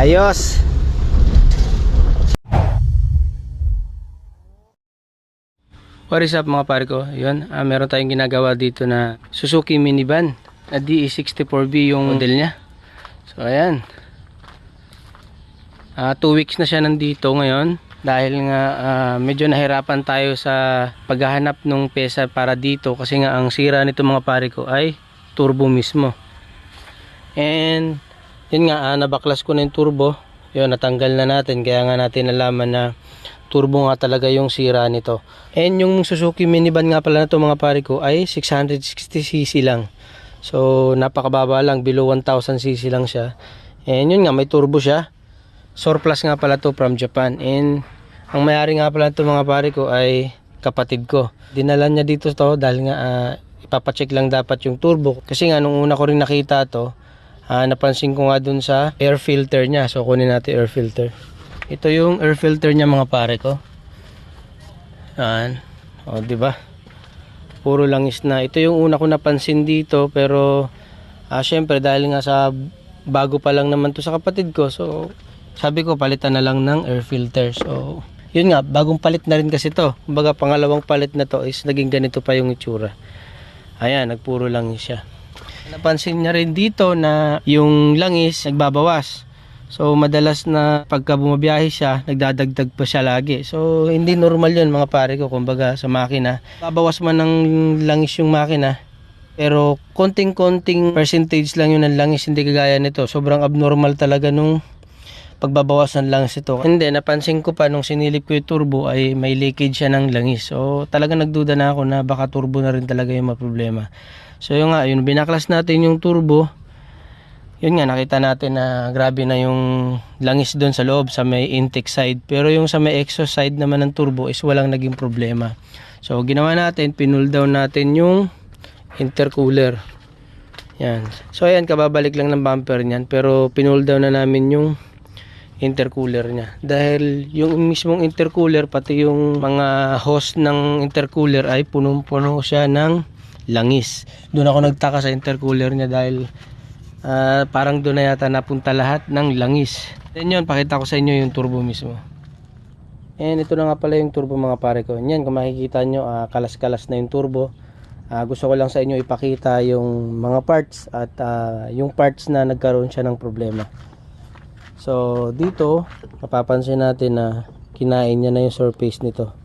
Ayos. What is up mga pare ko? Yun, ah, meron tayong ginagawa dito na Suzuki minivan na DE64B yung model niya. So ayan. Ah, two weeks na siya nandito ngayon dahil nga ah, medyo nahirapan tayo sa paghahanap ng pesa para dito kasi nga ang sira nito mga pare ko ay turbo mismo. And yun nga, ah, nabaklas ko na yung turbo. Yun, natanggal na natin. Kaya nga natin nalaman na turbo nga talaga yung sira nito. And yung Suzuki minivan nga pala na to mga pare ko ay 660cc lang. So, napakababa lang. Below 1000cc lang siya. And yun nga, may turbo siya. Surplus nga pala to from Japan. And ang mayari nga pala to mga pare ko ay kapatid ko. Dinala niya dito to dahil nga ah, ipapacheck lang dapat yung turbo. Kasi nga nung una ko rin nakita to, Ah, napansin ko nga dun sa air filter niya. So, kunin natin air filter. Ito yung air filter niya mga pare ko. Yan. O, di ba? Puro langis na. Ito yung una ko napansin dito. Pero, ah, syempre, dahil nga sa bago pa lang naman to sa kapatid ko. So, sabi ko, palitan na lang ng air filter. So, yun nga, bagong palit na rin kasi to. Kumbaga, pangalawang palit na to is naging ganito pa yung itsura. Ayan, nagpuro langis siya. Napansin niya rin dito na yung langis nagbabawas. So madalas na pagka bumabiyahe siya, nagdadagdag pa siya lagi. So hindi normal 'yun mga pare ko kumbaga sa makina. Babawas man ng langis yung makina. Pero konting-konting percentage lang yun ng langis, hindi kagaya nito. Sobrang abnormal talaga nung pagbabawas ng langis ito. Hindi, napansin ko pa nung sinilip ko yung turbo ay may leakage siya ng langis. So talaga nagduda na ako na baka turbo na rin talaga yung problema. So yun nga, yun binaklas natin yung turbo. Yun nga, nakita natin na grabe na yung langis doon sa loob sa may intake side. Pero yung sa may exhaust side naman ng turbo is walang naging problema. So ginawa natin, pinull down natin yung intercooler. Yan. So ayan, kababalik lang ng bumper niyan. Pero pinull down na namin yung intercooler niya. Dahil yung mismong intercooler, pati yung mga hose ng intercooler ay punong-puno siya ng langis. Doon ako nagtaka sa intercooler niya dahil ah, parang doon na yata napunta lahat ng langis. Then yun, pakita ko sa inyo yung turbo mismo. And ito na nga pala yung turbo mga pare ko. Yan, kung makikita nyo, ah, kalas-kalas na yung turbo. Ah, gusto ko lang sa inyo ipakita yung mga parts at ah, yung parts na nagkaroon siya ng problema. So, dito, mapapansin natin na kinain niya na yung surface nito.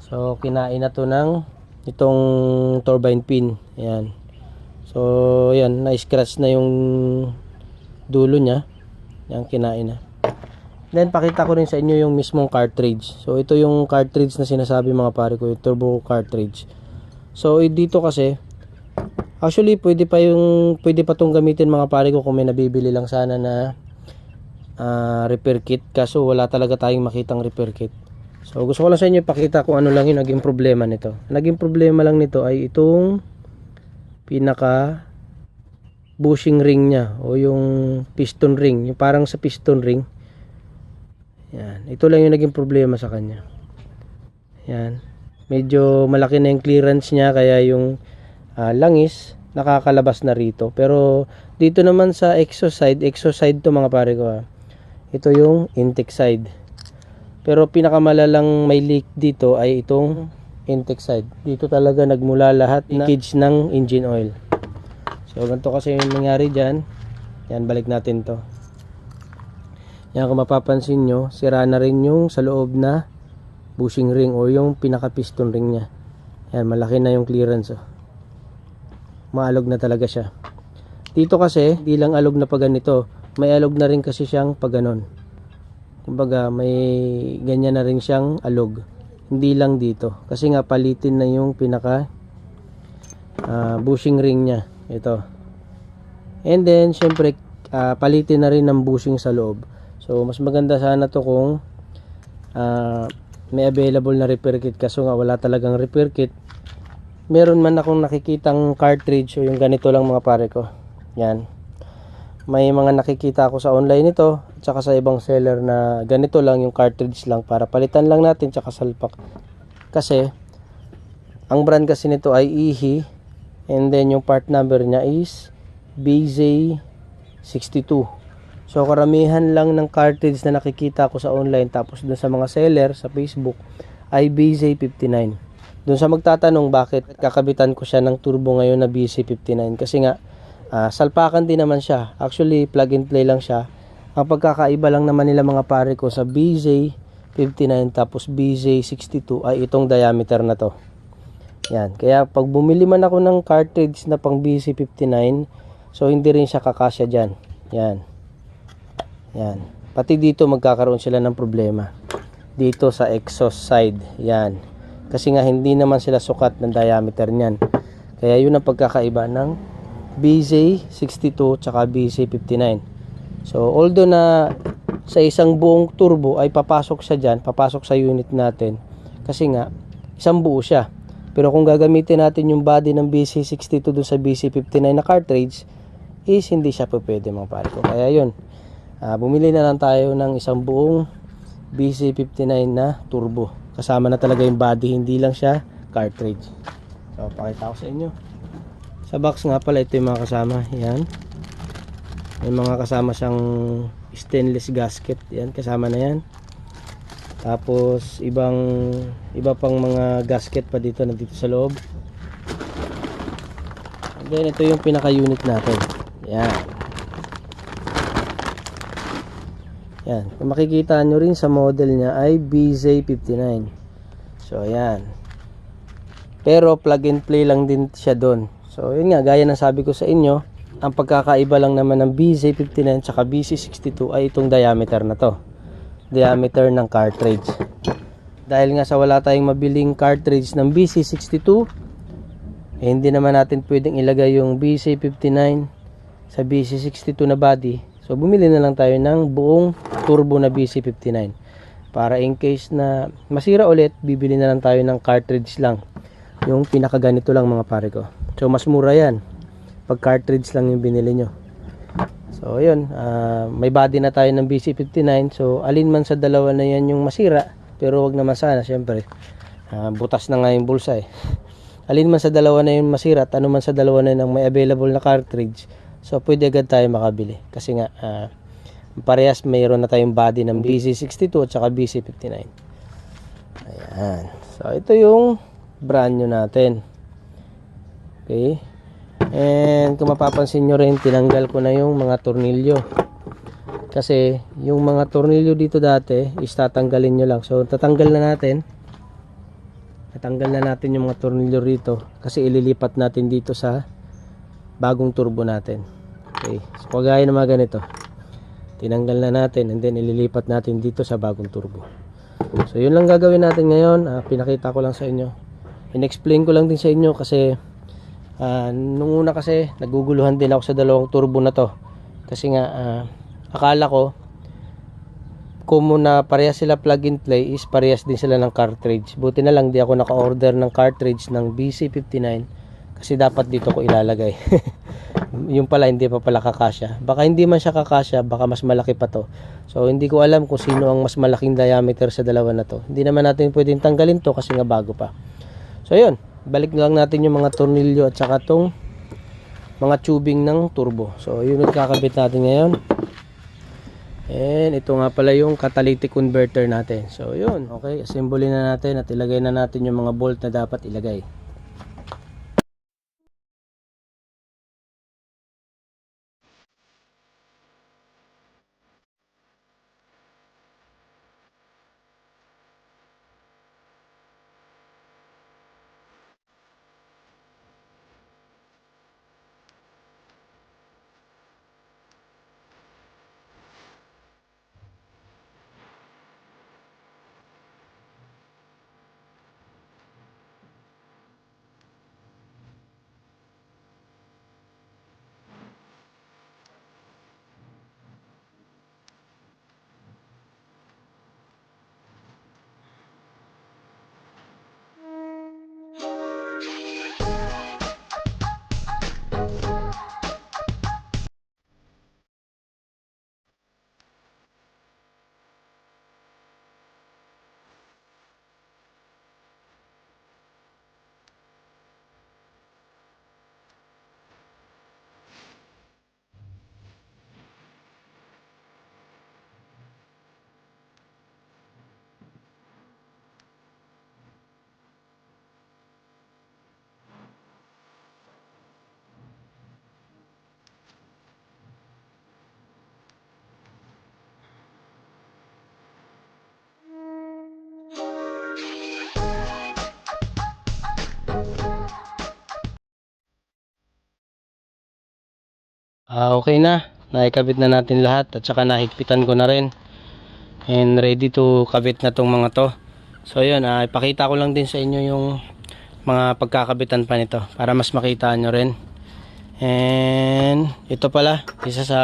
So, kinain na to ng itong turbine pin. Ayan. So, ayan, na-scratch na yung dulo niya. Yan, kinain na. Then, pakita ko rin sa inyo yung mismong cartridge. So, ito yung cartridge na sinasabi mga pare ko, yung turbo cartridge. So, eh, dito kasi, actually, pwede pa yung, pwede pa tong gamitin mga pare ko kung may nabibili lang sana na ah, repair kit kaso wala talaga tayong makitang repair kit so gusto ko lang sa inyo ipakita kung ano lang yung naging problema nito. Naging problema lang nito ay itong pinaka bushing ring niya o yung piston ring. Yung parang sa piston ring. Yan. Ito lang yung naging problema sa kanya. Yan. Medyo malaki na yung clearance niya kaya yung ah, langis nakakalabas na rito. Pero dito naman sa exhaust side exhaust side to mga pare ko ah. Ito yung intake side. Pero pinakamalalang may leak dito ay itong intake side. Dito talaga nagmula lahat na leakage ng engine oil. So ganito kasi yung nangyari dyan. Yan, balik natin to. Yan kung mapapansin nyo, sira na rin yung sa loob na bushing ring o yung pinaka piston ring niya. Yan, malaki na yung clearance. Oh. Maalog na talaga siya. Dito kasi, di lang alog na pa ganito may alog na rin kasi siyang pag ganon. Kumbaga, may ganyan na rin siyang alog. Hindi lang dito. Kasi nga palitin na yung pinaka ah, bushing ring niya. Ito. And then, syempre, ah, palitin na rin ng bushing sa loob. So, mas maganda sana to kung ah, may available na repair kit. Kaso nga, wala talagang repair kit. Meron man akong nakikitang cartridge o yung ganito lang mga pare ko. Yan may mga nakikita ako sa online nito at saka sa ibang seller na ganito lang yung cartridge lang para palitan lang natin tsaka salpak kasi ang brand kasi nito ay IHI and then yung part number niya is BZ62 So karamihan lang ng cartridge na nakikita ko sa online tapos dun sa mga seller sa Facebook ay BZ59. Dun sa magtatanong bakit kakabitan ko siya ng turbo ngayon na BZ59 kasi nga ah, salpakan din naman siya. Actually plug and play lang siya. Ang pagkakaiba lang naman nila mga pare ko sa BZ59 tapos BZ62 ay itong diameter na to. Yan. Kaya pag bumili man ako ng cartridge na pang BC59, so hindi rin siya kakasya dyan. Yan. Yan. Pati dito magkakaroon sila ng problema. Dito sa exhaust side. Yan. Kasi nga hindi naman sila sukat ng diameter niyan. Kaya yun ang pagkakaiba ng BZ62 tsaka BZ59. So although na sa isang buong turbo ay papasok siya dyan, papasok sa unit natin. Kasi nga, isang buo siya. Pero kung gagamitin natin yung body ng BC62 dun sa BC59 na cartridge, is hindi siya po pwede mga pare ko. Kaya yun, ah, bumili na lang tayo ng isang buong BC59 na turbo. Kasama na talaga yung body, hindi lang siya cartridge. So, pakita ko sa inyo. Sa box nga pala, ito yung mga kasama. Yan. May mga kasama siyang stainless gasket. Yan, kasama na yan. Tapos ibang iba pang mga gasket pa dito nandito sa loob. And then ito yung pinaka unit natin. Yan. Yan. Kung makikita nyo rin sa model niya ay BZ59. So ayan. Pero plug and play lang din siya doon. So yun nga gaya ng sabi ko sa inyo, ang pagkakaiba lang naman ng BZ59 at BC62 ay itong diameter na to diameter ng cartridge. Dahil nga sa wala tayong mabiling cartridge ng BC62, eh, hindi naman natin pwedeng ilagay yung BC59 sa BC62 na body. So bumili na lang tayo ng buong turbo na BC59. Para in case na masira ulit, bibili na lang tayo ng cartridge lang. Yung pinakaganito lang mga pare ko. So mas mura yan. Pag cartridge lang yung binili nyo. So, ayun, ah, may body na tayo ng BC59. So, alin man sa dalawa na yan yung masira, pero wag naman sana, syempre. Ah, butas na nga yung bulsa eh. Alin man sa dalawa na yung masira at ano man sa dalawa na yung may available na cartridge, so pwede agad tayo makabili. Kasi nga, ah, parehas mayroon na tayong body ng BC62 at saka BC59. Ayan. So, ito yung brand new natin. Okay. And kung mapapansin nyo rin, tinanggal ko na yung mga tornilyo. Kasi yung mga tornilyo dito dati, is tatanggalin nyo lang. So tatanggal na natin. Tatanggal na natin yung mga tornilyo rito. Kasi ililipat natin dito sa bagong turbo natin. Okay. So kagaya ng mga ganito. Tinanggal na natin and then ililipat natin dito sa bagong turbo. So yun lang gagawin natin ngayon. Ah, pinakita ko lang sa inyo. In-explain ko lang din sa inyo kasi Ah, nung una kasi naguguluhan din ako sa dalawang turbo na to. Kasi nga ah, akala ko kung na parehas sila plug and play is parehas din sila ng cartridge. Buti na lang di ako naka-order ng cartridge ng BC59 kasi dapat dito ko ilalagay. yung pala hindi pa pala kakasya. Baka hindi man siya kakasya, baka mas malaki pa to. So hindi ko alam kung sino ang mas malaking diameter sa dalawa na to. Hindi naman natin pwedeng tanggalin to kasi nga bago pa. So yun, balik lang natin yung mga tornilyo at saka tong mga tubing ng turbo. So, yun yung kakabit natin ngayon. And ito nga pala yung catalytic converter natin. So, yun. Okay, assemble na natin at ilagay na natin yung mga bolt na dapat ilagay. Ah, okay na. Naikabit na natin lahat at saka nahigpitan ko na rin. And ready to kabit na tong mga to. So yun, ah, ipakita ko lang din sa inyo yung mga pagkakabitan pa nito para mas makita nyo rin. And ito pala, isa sa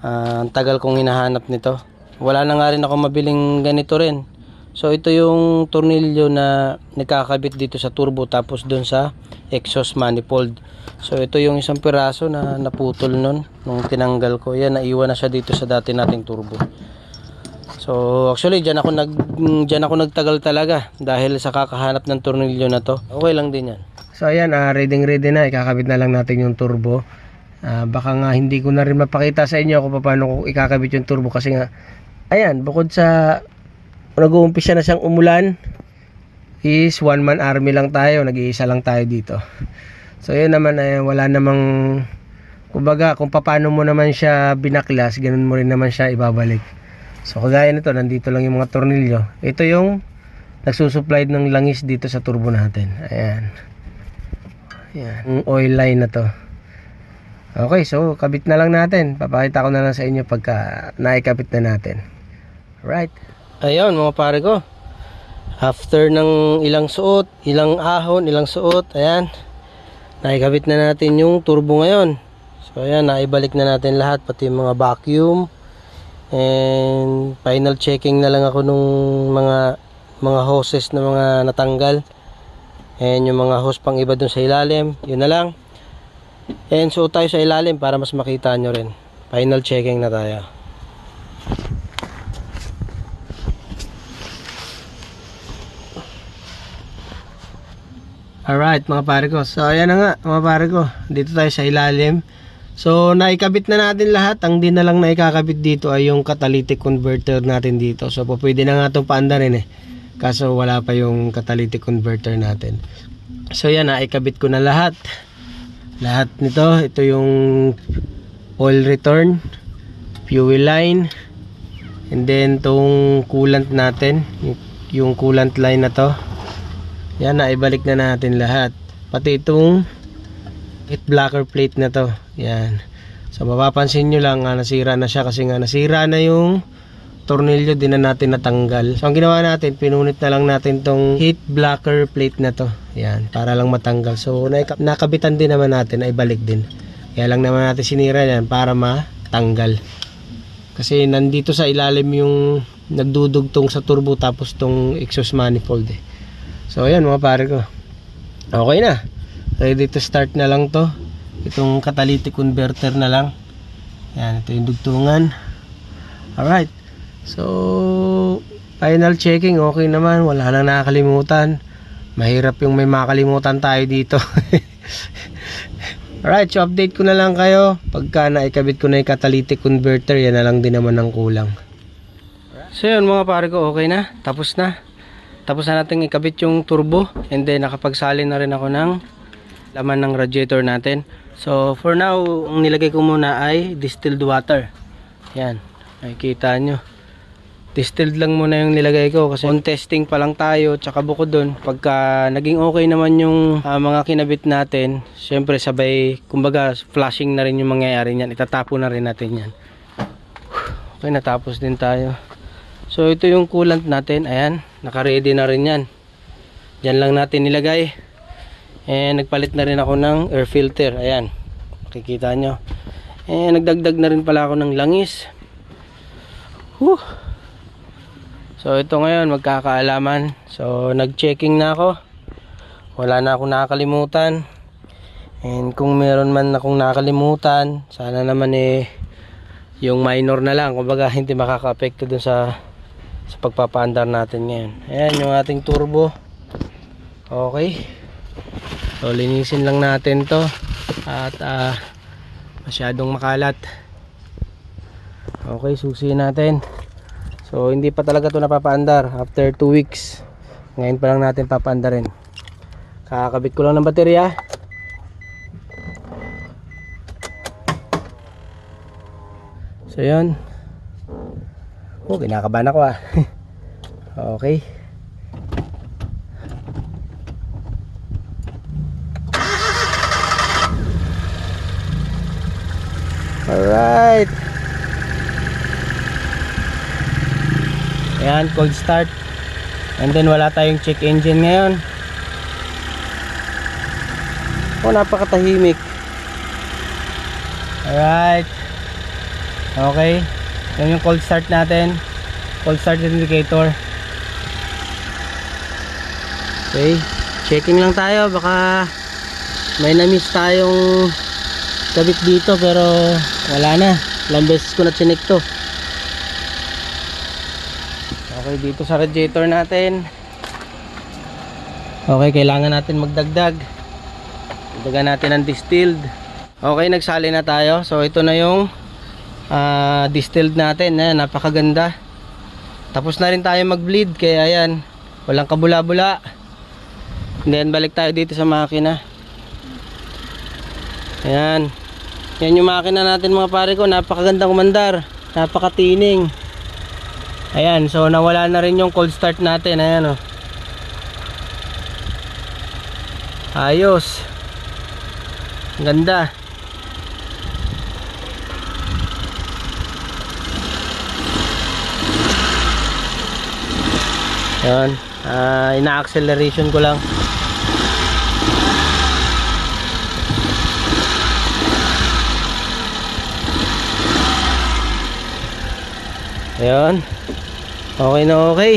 ang tagal kong hinahanap nito. Wala na nga rin ako mabiling ganito rin. So ito yung tornilyo na nakakabit dito sa turbo tapos dun sa exhaust manifold. So ito yung isang piraso na naputol nun nung tinanggal ko. Yan naiwan na siya dito sa dati nating turbo. So actually diyan ako nag diyan ako nagtagal talaga dahil sa kakahanap ng tornilyo na to. Okay lang din yan. So ayan, uh, ready ready na. Ikakabit na lang natin yung turbo. Ah, baka nga hindi ko na rin mapakita sa inyo kung paano ko ikakabit yung turbo kasi nga ayan, bukod sa nag-uumpisa na siyang umulan is one man army lang tayo, nag-iisa lang tayo dito. So yun naman ay wala namang kumbaga kung paano mo naman siya binaklas, ganun mo rin naman siya ibabalik. So kagaya nito, nandito lang yung mga tornilyo. Ito yung nagsusupply ng langis dito sa turbo natin. Ayan. Ayan, yung oil line na to. Okay, so kabit na lang natin. Papakita ko na lang sa inyo pagka naikabit na natin. Right. Ayun mga pare ko. After ng ilang suot, ilang ahon, ilang suot, ayan. Naikabit na natin yung turbo ngayon. So ayan, naibalik na natin lahat pati yung mga vacuum. And final checking na lang ako nung mga mga hoses na mga natanggal. And yung mga hose pang iba dun sa ilalim, yun na lang. And so tayo sa ilalim para mas makita nyo rin. Final checking na tayo. Alright mga pare ko. So ayan na nga mga pare ko. Dito tayo sa ilalim. So naikabit na natin lahat. Ang di na lang naikakabit dito ay yung catalytic converter natin dito. So po, pwede na nga itong paandarin eh. Kaso wala pa yung catalytic converter natin. So yan naikabit ko na lahat. Lahat nito. Ito yung oil return. Fuel line. And then tong coolant natin. Yung, coolant line na to. Yan, naibalik na natin lahat. Pati itong heat blocker plate na to. Yan. So, mapapansin nyo lang, nga, nasira na siya kasi nga nasira na yung tornilyo, din na natin natanggal. So, ang ginawa natin, pinunit na lang natin tong heat blocker plate na to. Yan, para lang matanggal. So, nakabitan din naman natin, ay balik din. Kaya lang naman natin sinira yan para matanggal. Kasi nandito sa ilalim yung nagdudugtong sa turbo tapos tong exhaust manifold eh. So ayan mga pare ko. Okay na. Ready to start na lang to. Itong catalytic converter na lang. Yan, ito yung dugtungan. Alright. So, final checking. Okay naman. Wala nang nakakalimutan. Mahirap yung may makalimutan tayo dito. Alright, so update ko na lang kayo. Pagka naikabit ko na yung catalytic converter, yan na lang din naman ang kulang. So yun mga pare ko, okay na. Tapos na. Tapos na natin ikabit yung turbo and then nakapagsali na rin ako ng laman ng radiator natin. So for now, ang nilagay ko muna ay distilled water. Yan, nakikita nyo. Distilled lang muna yung nilagay ko kasi on testing pa lang tayo tsaka bukod dun pagka naging okay naman yung ah, mga kinabit natin syempre sabay kumbaga flashing na rin yung mangyayari niyan itatapo na rin natin yan okay natapos din tayo So ito yung coolant natin. Ayan, naka-ready na rin yan. Diyan lang natin nilagay. And nagpalit na rin ako ng air filter. Ayan, makikita nyo. And nagdagdag na rin pala ako ng langis. Whew. So ito ngayon magkakaalaman. So nag-checking na ako. Wala na akong nakakalimutan. And kung meron man akong nakakalimutan, sana naman eh yung minor na lang. Kumbaga hindi makaka-apekto dun sa sa pagpapaandar natin ngayon. Ayan yung ating turbo. Okay. So linisin lang natin to at ah, masyadong makalat. Okay, susi natin. So hindi pa talaga to napapaandar after 2 weeks. Ngayon pa lang natin papaandarin. Kakabit ko lang ng baterya. So yun. Oh, kinakabahan ako ah. okay. Alright. Ayan, cold start. And then wala tayong check engine ngayon. Oh, napakatahimik. Alright. Okay. Yan yung cold start natin. Cold start indicator. Okay. Checking lang tayo. Baka may na-miss tayong kabit dito pero wala na. Ilang beses ko na chinik to. Okay, dito sa radiator natin. Okay, kailangan natin magdagdag. Dagdagan natin ng distilled. Okay, nagsali na tayo. So, ito na yung ah, distilled natin. Ayan, napakaganda. Tapos na rin tayo mag-bleed. Kaya ayan, walang kabula-bula. Then, balik tayo dito sa makina. Ayan. Yan yung makina natin mga pare ko. Napakagandang kumandar. Napakatining. Ayan, so nawala na rin yung cold start natin. Ayan oh. Ayos. Ganda. Ayan. Ah, ina-acceleration ko lang. Ayan. Okay na okay.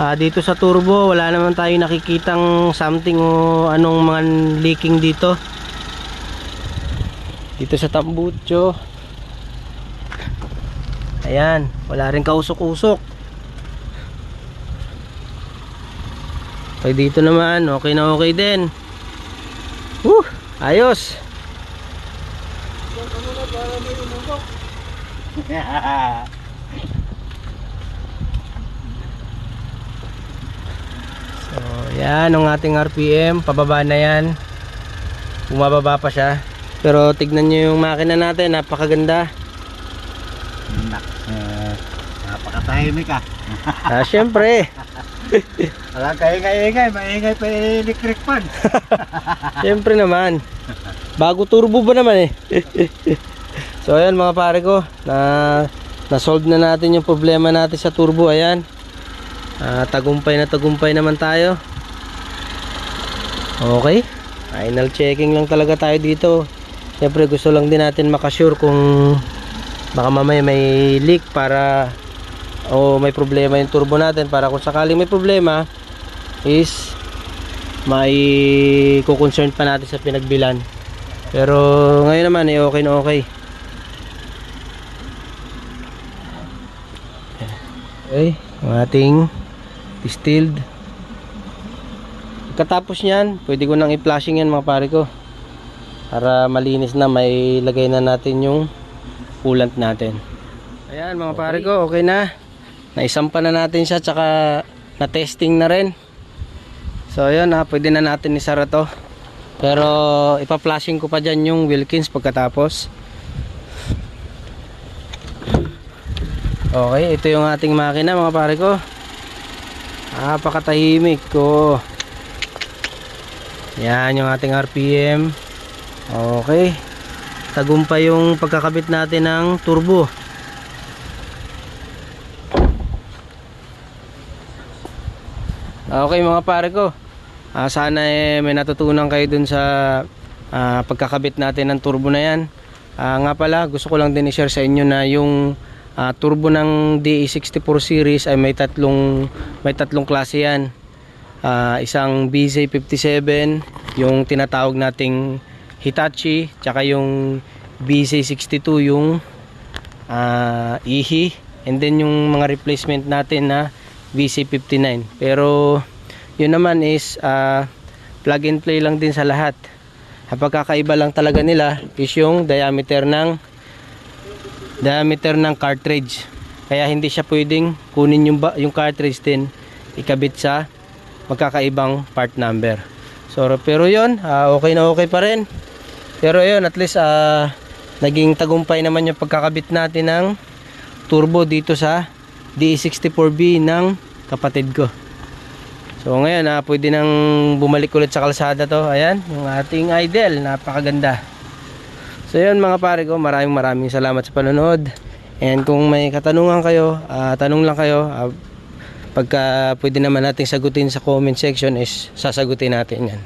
Ah, dito sa turbo, wala naman tayo nakikitang something o anong mga leaking dito. Dito sa tambucho. Ayan, wala rin kausok-usok. Okay, dito naman, okay na okay din. Woo, ayos. So, yan ang ating RPM. Pababa na yan. Bumababa pa siya. Pero tignan nyo yung makina natin. Napakaganda. Nak, uh, napakatahimik ah. Ah, syempre. Wala kaingay-ingay, maingay pa electric fan. Syempre naman. Bago turbo ba naman eh. so ayan mga pare ko. Na, na-solve na natin yung problema natin sa turbo. Ayan. Ah, tagumpay na tagumpay naman tayo. Okay. Final checking lang talaga tayo dito. Siyempre gusto lang din natin makasure kung baka mamaya may leak para o may problema yung turbo natin para kung sakaling may problema is may kukoncern pa natin sa pinagbilan. Pero ngayon naman eh okay na okay. Okay ating distilled. Katapos nyan pwede ko nang i-flashing yan mga pare ko. Para malinis na may lagay na natin yung coolant natin. Ayan mga pare ko okay na. Naisampa na natin siya tsaka na testing na rin. So yun ha pwede na natin isara to. Pero ipa-flashing ko pa dyan yung Wilkins pagkatapos. Okay ito yung ating makina mga pare ko. Napakatahimik ko yan yung ating RPM okay tagumpay yung pagkakabit natin ng turbo Okay mga pare ko. Ah, sana eh, may natutunan kayo dun sa ah, pagkakabit natin ng turbo na yan. Ah, nga pala, gusto ko lang din i-share sa inyo na yung ah, turbo ng DE64 series ay may tatlong may tatlong klase yan. Ah, isang BZ57, yung tinatawag nating Hitachi, tsaka yung BZ62 yung ah, IHI, and then yung mga replacement natin na VC59 pero yun naman is ah, plug and play lang din sa lahat. Ang pagkakaiba lang talaga nila is yung diameter ng diameter ng cartridge. Kaya hindi siya pwedeng kunin yung, yung cartridge din ikabit sa magkakaibang part number. So pero yun ah, okay na okay pa rin pero yun at least ah, naging tagumpay naman yung pagkakabit natin ng turbo dito sa DE64B ng kapatid ko. So ngayon ah, pwede nang bumalik ulit sa kalsada to. Ayan, yung ating idol, napakaganda. So yun mga pare ko, maraming maraming salamat sa panonood. And kung may katanungan kayo, ah, tanong lang kayo. Ah, pagka pwede naman nating sagutin sa comment section is sasagutin natin yan.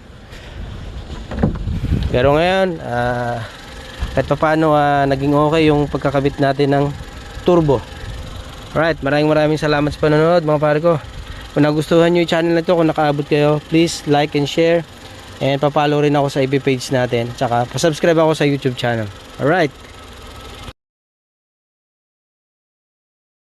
Pero ngayon, ah, kahit pa paano ah, naging okay yung pagkakabit natin ng turbo. Alright, maraming maraming salamat sa panonood mga pare ko. Kung nagustuhan nyo yung channel na to, kung nakaabot kayo, please like and share. And papalo rin ako sa FB page natin. Tsaka pasubscribe ako sa YouTube channel. Alright.